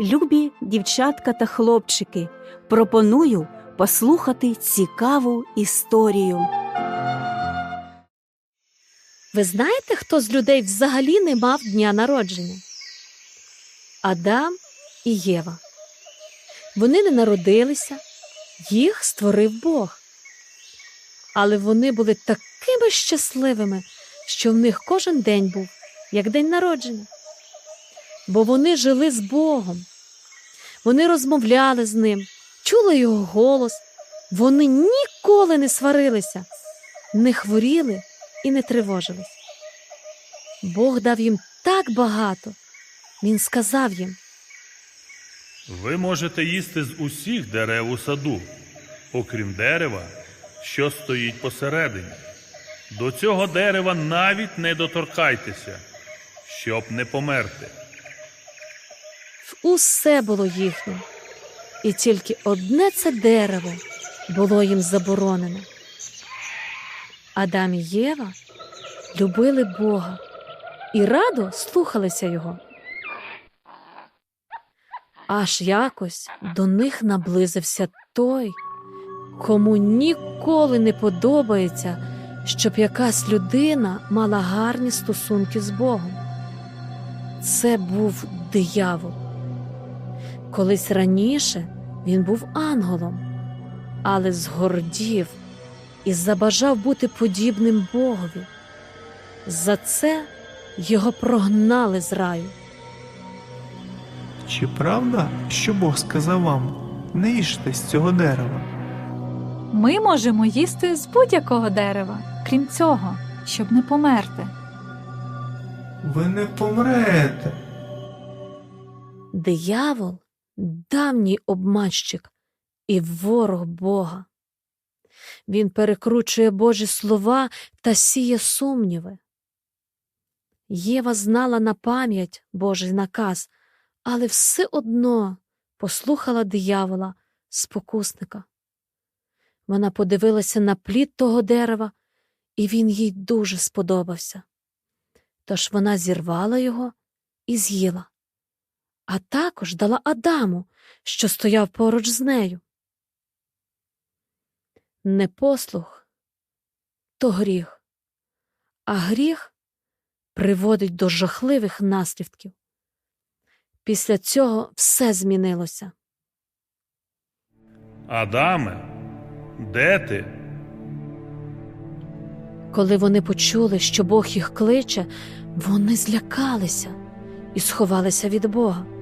Любі дівчатка та хлопчики, пропоную послухати цікаву історію. Ви знаєте, хто з людей взагалі не мав дня народження? Адам і Єва. Вони не народилися, їх створив Бог. Але вони були такими щасливими, що в них кожен день був як день народження. Бо вони жили з Богом, вони розмовляли з ним, чули його голос, вони ніколи не сварилися, не хворіли і не тривожились. Бог дав їм так багато. Він сказав їм: Ви можете їсти з усіх дерев у саду, окрім дерева, що стоїть посередині. До цього дерева навіть не доторкайтеся, щоб не померти. Усе було їхнім, і тільки одне це дерево було їм заборонене. Адам і Єва любили Бога і радо слухалися його. Аж якось до них наблизився той, кому ніколи не подобається, щоб якась людина мала гарні стосунки з Богом. Це був диявол. Колись раніше він був ангелом, але згордів і забажав бути подібним Богові. За це його прогнали з раю. Чи правда, що Бог сказав вам, не їжте з цього дерева? Ми можемо їсти з будь-якого дерева, крім цього, щоб не померти. Ви не помрете. Диявол давній обманщик і ворог Бога. Він перекручує Божі слова та сіє сумніви. Єва знала на пам'ять Божий наказ, але все одно послухала диявола, спокусника. Вона подивилася на плід того дерева, і він їй дуже сподобався. Тож вона зірвала його і з'їла а також дала Адаму, що стояв поруч з нею. Непослух то гріх, а гріх приводить до жахливих наслідків. Після цього все змінилося. Адаме, де ти? Коли вони почули, що Бог їх кличе, вони злякалися і сховалися від Бога.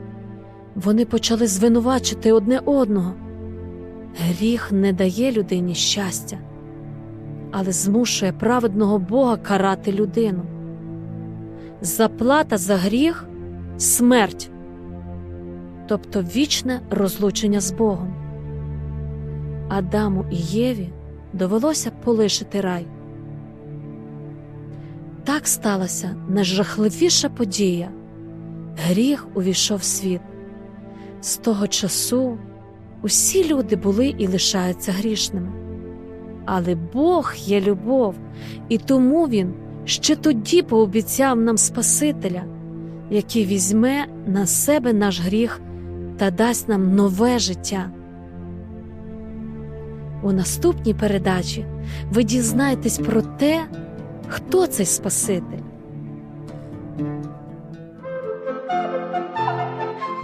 Вони почали звинувачити одне одного. Гріх не дає людині щастя, але змушує праведного Бога карати людину. Заплата за гріх смерть, тобто вічне розлучення з Богом. Адаму і Єві довелося полишити рай. Так сталася найжахливіша подія. Гріх увійшов в світ. З того часу усі люди були і лишаються грішними. Але Бог є любов, і тому Він ще тоді пообіцяв нам Спасителя, який візьме на себе наш гріх та дасть нам нове життя. У наступній передачі ви дізнаєтесь про те, хто цей Спаситель.